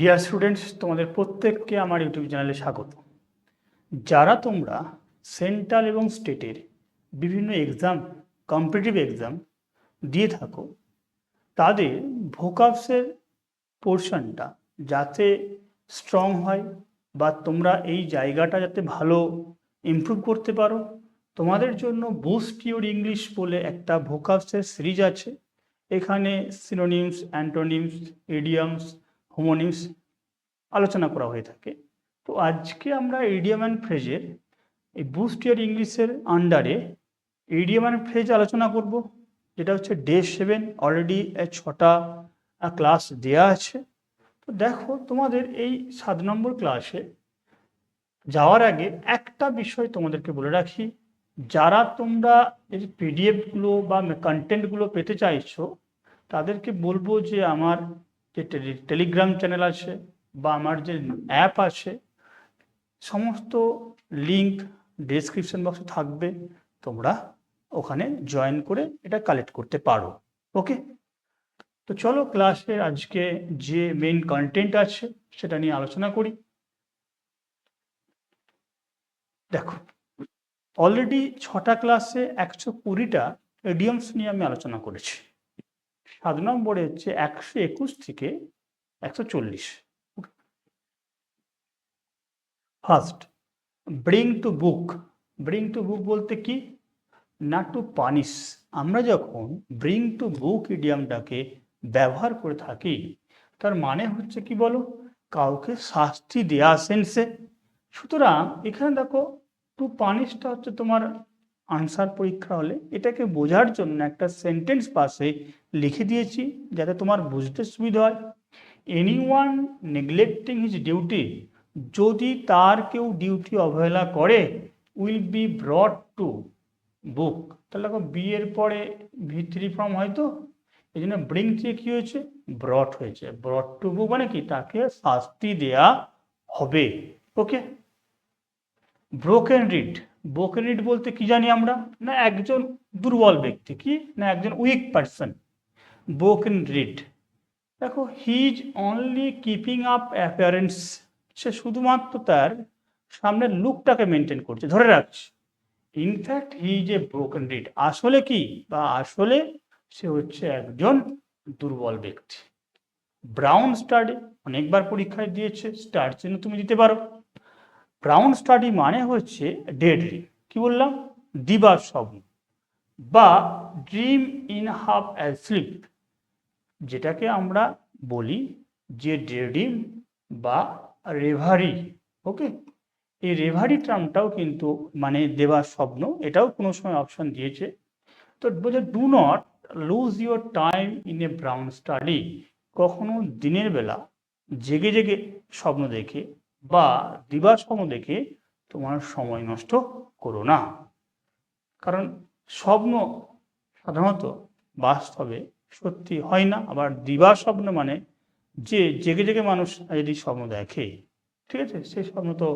Dear students তোমাদের প্রত্যেককে আমার ইউটিউব চ্যানেলে স্বাগত। যারা তোমরা সেন্ট্রাল এবং স্টেটের বিভিন্ন এক্সাম, কম্পিটিটিভ এক্সাম দিয়ে থাকো, তাদের ভোকাবসের পোর্শনটা যাতে স্ট্রং হয় বা তোমরা এই জায়গাটা যাতে ভালো ইমপ্রুভ করতে পারো, তোমাদের জন্য বুস্ট ইউর ইংলিশ বলে একটা ভোকাবসের সিরিজ আছে। এখানে সিনোনিমস অ্যান্টোনিমস ইডিয়ামস হোমোনিমস আলোচনা করা হয়ে থাকে। তো আজকে আমরা ইডিয়াম অ্যান্ড ফ্রেজের এই বুস্ট ইয়ার ইংলিশের আন্ডারে ইডিয়াম অ্যান্ড ফ্রেজ আলোচনা করব। যেটা হচ্ছে ডে সেভেন অলরেডি ছটা ক্লাস দেয়া আছে। তো দেখো তোমাদের এই সাত নম্বর ক্লাসে যাওয়ার আগে একটা বিষয় তোমাদেরকে বলে রাখি। যারা তোমরা এই পিডিএফগুলো বা কন্টেন্টগুলো পেতে চাইছো, তাদেরকে বলব যে আমার যে টেলি- টেলিগ্রাম চ্যানেল আছে বা আমার যে অ্যাপ আছে, সমস্ত লিংক ডেসক্রিপশন বক্সে থাকবে। তোমরা ওখানে জয়েন করে এটা কালেক্ট করতে পারো। ওকে তো চলো ক্লাসের আজকে যে মেইন কন্টেন্ট আছে সেটা নিয়ে আলোচনা করি। দেখো অলরেডি ছটা ক্লাসে একশো কুড়িটা এডিয়ামস নিয়ে আমি আলোচনা করেছি। সাত নম্বরে হচ্ছে একশো একুশ থেকে একশো চল্লিশ। First bring to book bring to book বলতে কি? না টু পানিশ আমরা যখন ব্রিং টু বুক ইডিয়ামটাকে ব্যবহার করে থাকি, তার মানে হচ্ছে কি বলো? কাউকে শাস্তি দেয়া সেন্সে সুতরাং এখানে দেখো টু পানিশটা হচ্ছে তোমার আনসার পরীক্ষা হলে এটাকে বোঝার জন্য একটা সেন্টেন্স পাশে লিখে দিয়েছি যাতে তোমার বুঝতে সুবিধা হয়। Any one neglecting his duty যদি তার কেউ ডিউটি অবহেলা করে will be brought to book তাহলে দেখো বি এর পরে ভি থ্রি ফর্ম হয়তো এই জন্য ব্রিং থেকে কী হয়েছে? ব্রড হয়েছে। ব্রড টু বুক মানে কি? তাকে শাস্তি দেয়া হবে। Okay broken reed broken reed বলতে কি জানি আমরা? না একজন দুর্বল ব্যক্তি, কি? না একজন উইক পারসন ব্রোকেন রিড দেখো he is only keeping up appearance সে শুধুমাত্র তার সামনের লুকটাকে মেনটেন করছে, ধরে রাখছে। In fact he is a broken reed আসলে কি? বা আসলে সে হচ্ছে একজন দুর্বল ব্যক্তি। ব্রাউন স্টাডি অনেকবার পরীক্ষায় দিয়েছে স্টার চিহ্ন তুমি দিতে পারো। ব্রাউন স্টাডি মানে হচ্ছে ডে ড্রিম কি বললাম? দিবার স্বপ্ন। বা dream in half as slip যেটাকে আমরা বলি যে ডে ড্রিম বা রেভারি ওকে এই রেভারি টার্মটাও কিন্তু মানে দেবার স্বপ্ন। এটাও কোনো সময় অপশন দিয়েছে। তো বলছে do not lose your time in a brown study কখনো দিনের বেলা জেগে জেগে স্বপ্ন দেখে বা স্বপ্ন দেখে তোমার সময় নষ্ট করো না। কারণ স্বপ্ন সাধারণত বাস্তবে সত্যি হয় না, আবার দিবার স্বপ্ন মানে যে জেগে জেগে মানুষ যদি স্বপ্ন দেখে, ঠিক আছে? সেই স্বপ্ন তো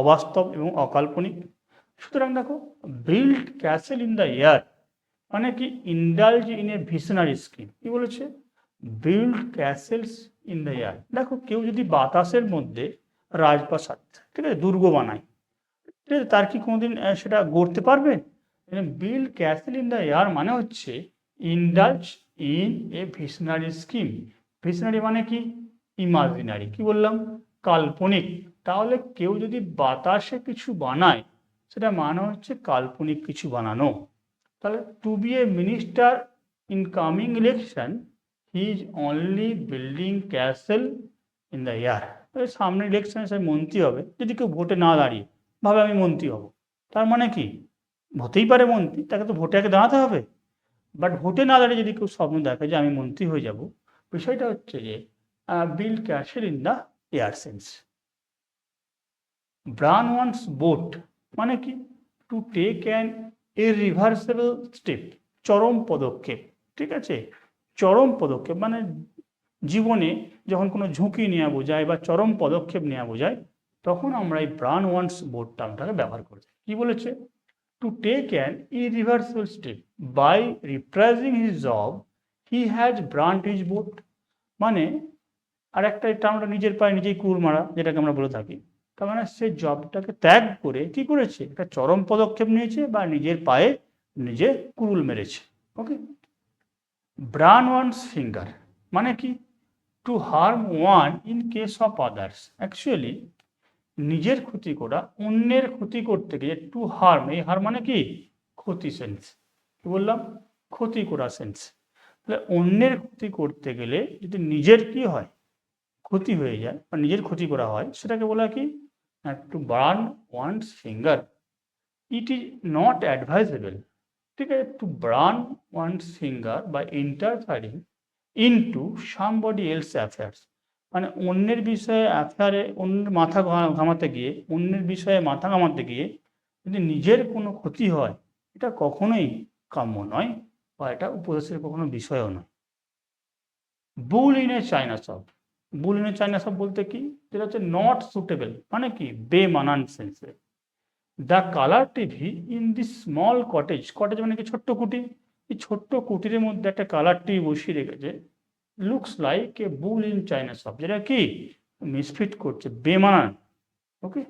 অবাস্তব এবং অকাল্পনিক। সুতরাং দেখো build castle in the air মানে কি? Indulge in a visionary scheme কি বলেছে? Build castles in the air দেখো, কেউ যদি বাতাসের মধ্যে রাজপ্রাসাদ। ঠিক আছে, দুর্গ বানায় ঠিক আছে, তার কি কোনোদিন সেটা গড়তে পারবে? Build castle in the air মানে হচ্ছে indulge in a visionary scheme visionary মানে কি? ইমাজিনারি কি বললাম? কাল্পনিক। তাহলে কেউ যদি বাতাসে কিছু বানায়, সেটা মানে হচ্ছে কাল্পনিক কিছু বানানো। তাহলে to be a minister in coming election he is only building castle in the air সামনে ইলেকশনে সে মন্ত্রী হবে, যদি কেউ ভোটে না দাঁড়িয়ে, ভাবে আমি মন্ত্রী হব। তার মানে কি? হতেই পারে মন্ত্রী, তাকে তো ভোটে আগে দাঁড়াতে হবে। বাট ভোটে না দাঁড়িয়ে যদি কেউ স্বপ্ন দেখে যে আমি মন্ত্রী হয়ে যাব, বিষয়টা হচ্ছে যে বিল ক্যাশের in the air sense. Burn one's boat মানে কি? To take an irreversible step, চরম পদক্ষেপ, ঠিক আছে? চরম পদক্ষেপ মানে জীবনে যখন কোনো ঝুঁকি নেওয়া বোঝায় বা চরম পদক্ষেপ নেওয়া বোঝায়, তখন আমরা এই ব্রান ওয়ান্স বোট টার্মটাকে ব্যবহার করছি। কি বলেছে? To take an irreversible step by reprising his job he has burnt his boat মানে আর একটা আমরা নিজের পায়ে নিজেই কুড়ুল মারা, যেটাকে আমরা বলে থাকি। তার মানে সে জবটাকে ত্যাগ করে কি করেছে? একটা চরম পদক্ষেপ নিয়েছে বা নিজের পায়ে নিজে কুড়ুল মেরেছে। ওকে ব্রান ওয়ানস ফিঙ্গার মানে কি? To harm one in case of others actually নিজের ক্ষতি করা অন্যের ক্ষতি করতে গিয়ে টু হার্ম এই হার মানে কি? ক্ষতি সেন্স কি বললাম? ক্ষতি করা সেন্স তাহলে অন্যের ক্ষতি করতে গেলে যদি নিজের কি হয়? ক্ষতি হয়ে যায় বা নিজের ক্ষতি করা হয়, সেটাকে বলা কি? To burn one's finger it is not advisable ঠিক আছে? টু বার্ন ওয়ান্স ফিঙ্গার বা interfering into somebody else affairs মানে অন্যের বিষয়ে অ্যাফেয়ারে অন্যের মাথা ঘামাতে গিয়ে, অন্যের বিষয়ে মাথা ঘামাতে গিয়ে যদি নিজের কোনো ক্ষতি হয়, এটা কখনোই কাম্য নয় বা এটা উপদেশের কখনো বিষয়ও নয়। Bull in a china shop bull in a china shop বলতে কি? যেটা হচ্ছে নট সুটেবল মানে কি? বেমানান সেন্সে the colour TV in the small cottage cottage মানে কি? ছোট্ট কুটি। এই ছোট্ট কুটিরের মধ্যে একটা কালার টিভি বসিয়ে রেখেছে। Looks like a bull in china shop যেটা কি? মিসফিট করছে, বেমানান। ওকে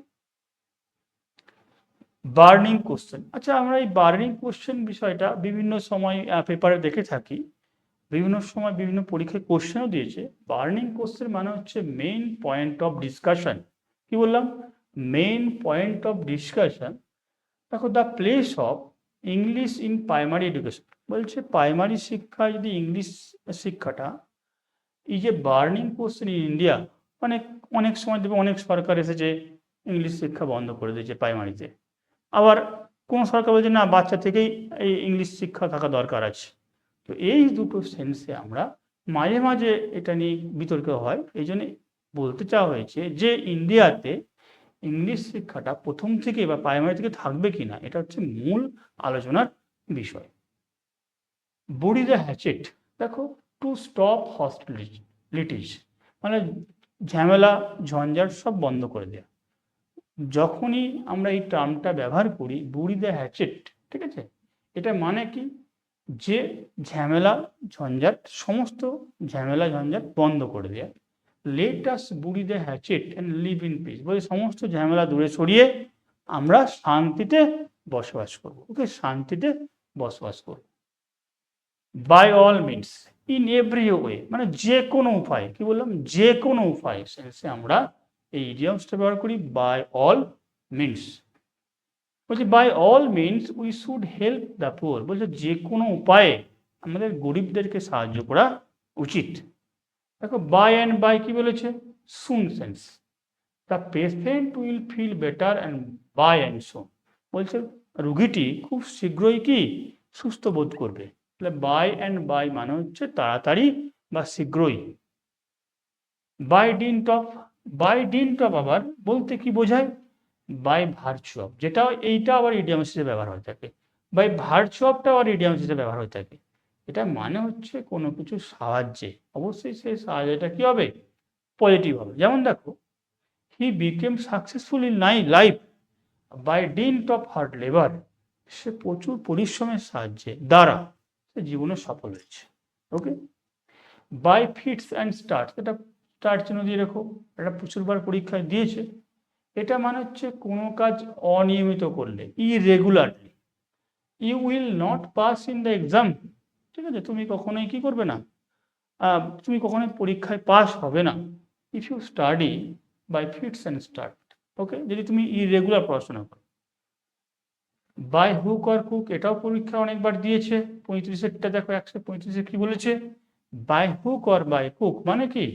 বার্নিং কোশ্চেন আচ্ছা আমরা এই বার্নিং কোশ্চেন বিষয়টা বিভিন্ন সময় পেপারে দেখে থাকি। বিভিন্ন সময় বিভিন্ন পরীক্ষায় কোশ্চেনও দিয়েছে। বার্নিং কোশ্চেন মানে হচ্ছে মেইন পয়েন্ট অফ ডিসকাশন কি বললাম? মেইন পয়েন্ট অফ ডিসকাশন দেখো the place of English in primary education বলছে প্রাইমারি শিক্ষায় যদি ইংলিশ শিক্ষাটা, এই যে বার্নিং কোশ্চেন ইন ইন্ডিয়া অনেক অনেক সময় দেখবে অনেক সরকার এসেছে ইংলিশ শিক্ষা বন্ধ করে দিয়েছে প্রাইমারিতে আবার কোন সরকার বলছে না, বাচ্চা থেকেই এই ইংলিশ শিক্ষা থাকা দরকার আছে। তো এই দুটো সেন্সে আমরা মাঝে মাঝে এটা নিয়ে বিতর্ক হয়। এই জন্য বলতে চাওয়া হয়েছে যে ইন্ডিয়াতে ইংলিশ শিক্ষাটা প্রথম থেকে বা প্রাইমারি থেকে থাকবে কিনা, এটা হচ্ছে মূল আলোচনার বিষয়। বুড়ি দ্য হ্যাচেট দেখো টু স্টপ হস্পিটালিটিস মানে ঝামেলা ঝঞ্ঝাট সব বন্ধ করে দেওয়া যখনই আমরা এই টার্মটা ব্যবহার করি বুড়ি দ্য হ্যাচেট ঠিক আছে এটা মানে কি? যে ঝামেলা ঝঞ্ঝাট সমস্ত ঝামেলা ঝঞ্ঝাট বন্ধ করে দেয়া। Let us bury the hatchet and live in peace বলে সমস্ত ঝামেলা দূরে সরিয়ে আমরা শান্তিতে বসবাস করব। ওকে শান্তিতে বসবাস করব। By all means in every way মানে যে কোনো উপায়ে, কি বললাম? যে কোনো উপায় সেন্সে আমরা এই ইডিয়ামসটা ব্যবহার করি বাই অল মিনস বলছে by all means we should help the poor বলছে, যে কোনো উপায়ে আমাদের গরিবদেরকে সাহায্য করা উচিত। দেখো বাই অ্যান্ড বাই কি বলেছে? Soon sense the patient will feel better and by and soon বলছে, রুগীটি খুব শীঘ্রই কি? সুস্থ বোধ করবে। তাহলে বাই অ্যান্ড বাই মানে হচ্ছে তাড়াতাড়ি বা শীঘ্রই। By dint of by dint of আবার বলতে কি বোঝায়? বাই ভার্চু অফ যেটা এইটা আবার ইডিয়াম হিসেবে ব্যবহার হয়ে থাকে। বাই ভার্চু অফটা আবার ইডিয়াম হিসেবে ব্যবহার হয়ে থাকে। এটা মানে হচ্ছে কোনো কিছু সাহায্যে। অবশ্যই সেই সাহায্যটা কি হবে? পজিটিভ হবে। যেমন দেখো he became successful in my life by dint of hard labour সে প্রচুর পরিশ্রমের সাহায্যে। দ্বারা সে জীবনে সফল হয়েছে। Okay by fits and start এটা স্টার্ট চিহ্ন দিয়ে রেখো। এটা প্রচুরবার পরীক্ষায় দিয়েছে। এটা মানে হচ্ছে কোনো কাজ অনিয়মিত করলে irregularly you will not pass in the exam ঠিক আছে? তুমি কখনোই কি করবে না? তুমি কখনোই পরীক্ষায় পাস হবে না। If you study by fits and start okay যদি তুমি ইরেগুলার পড়াশোনা করো। বাই হুক অর কুক এটাও পরীক্ষা অনেকবার দিয়েছে। পঁয়ত্রিশেরটা দেখো একশো পঁয়ত্রিশে কি বলেছে? By hook or by cook মানে কি?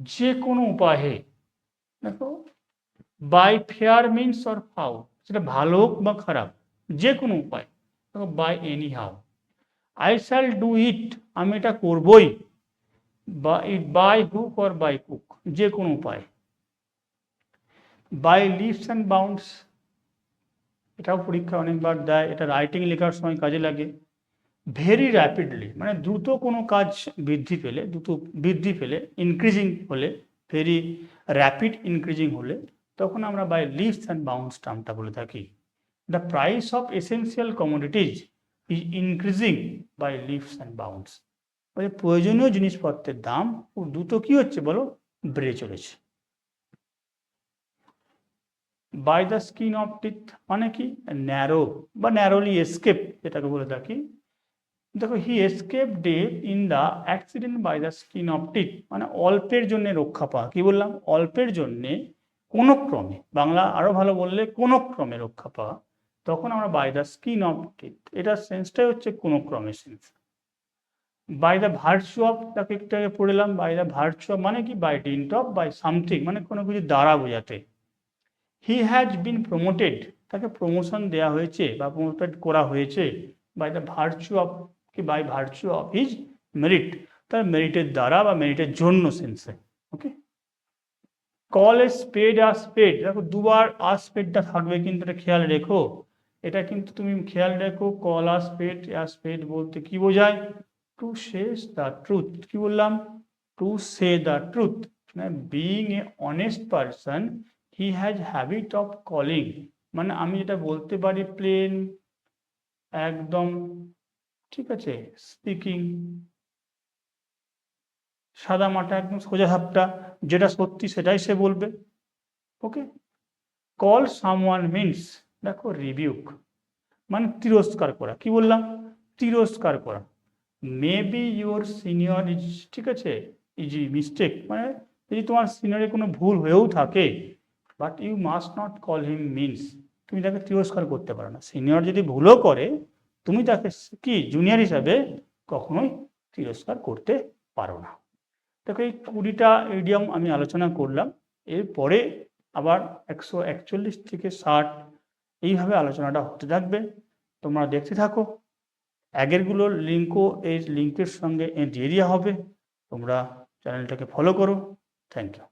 যে কোনো উপায়ে। দেখো by fair means or foul সেটা ভালো হোক বা খারাপ, যে কোনো উপায়। দেখো by any how I shall do it আমি এটা করবই। বা it by hook or by cook যে কোনো উপায়। বাই লিভস অ্যান্ড বাউন্ডস এটাও পরীক্ষা অনেকবার দেয়, এটা রাইটিং লেখার সময় কাজে লাগে। ভেরি র্যাপিডলি মানে দ্রুত কোনো কাজ বৃদ্ধি পেলে, দ্রুত বৃদ্ধি পেলে ইনক্রিজিং হলে ভেরি র্যাপিড ইনক্রিজিং হলে, তখন আমরা বাই লিভস অ্যান্ড বাউন্স টার্মটা বলে থাকি। The price of essential commodities is increasing by leaps and bounds প্রয়োজনীয় জিনিসপত্রের দাম খুব দ্রুত কী হচ্ছে বলো? বেড়ে চলেছে। By the skin of teeth মানে কি? ন্যারো বা ন্যারোলি এসকেপ যেটাকে বলে থাকি। দেখো he escape death in the accident by the skin of teeth মানে অল্পের জন্য রক্ষা পাওয়া। কি বললাম? অল্পের জন্যে কোনো ক্রমে, বাংলা আরও ভালো বললে কোনো ক্রমে রক্ষা পাওয়া। তখন আমরা by the skin of teeth এটার সেন্সটাই হচ্ছে কোনো ক্রমে sense by the virtue of তাকে একটু আগে পড়লাম বাই দ্য ভার্চু অফ মানে কি? By dint of by something মানে কোনো কিছু দ্বারা বোঝাতে। হি হ্যাজ বিন প্রমোটেড তাকে প্রমোশন দেওয়া হয়েছে বা প্রমোটেড করা হয়েছে বাই দ্য ভার্চু অফ কি by virtue of his merit তার মেরিটের দ্বারা বা মেরিটের জন্য সেন্সে ওকে কল এ স্পেড আর স্পেড দেখো, দুবার আর স্পেডটা থাকবে কিন্তু এটা খেয়াল রেখো। এটা কিন্তু তুমি খেয়াল রেখো কল আর স্পেড আর স্পেড বলতে কি বোঝায়? টু শেষ দ্য ট্রুথ কি বললাম? To say the truth being a honest person he has habit of calling মানে আমি যেটা বলতে পারি প্লেন একদম, ঠিক আছে স্পিকিং সাদা মাটা, একদম সোজা হাপটা যেটা সত্যি সেটাই সে বলবে। ওকে কল সামওয়ান মিনস দেখো রিবিউক মানে তিরস্কার করা। কি বললাম? তিরস্কার করা। মেবি ইউর সিনিয়র ইজ ঠিক আছে ইজ মিস্টেক মানে যদি তোমার সিনিয়রের কোনো ভুল হয়েও থাকে but you must not call him means তুমি তাকে তিরস্কার করতে পারো না। সিনিয়র যদি ভুলও করে, তুমি তাকে কি জুনিয়র হিসাবে কখনোই তিরস্কার করতে পারো না। দেখো, এই কুড়িটা ইডিয়াম আমি আলোচনা করলাম। এরপরে আবার একশো একচল্লিশ থেকে ষাট এইভাবে আলোচনাটা হতে থাকবে। তোমরা দেখতে থাকো। অ্যাগেরগুলোর লিঙ্কও এই লিঙ্কের সঙ্গে দিয়ে দেওয়া হবে। তোমরা চ্যানেলটাকে ফলো করো। Thank you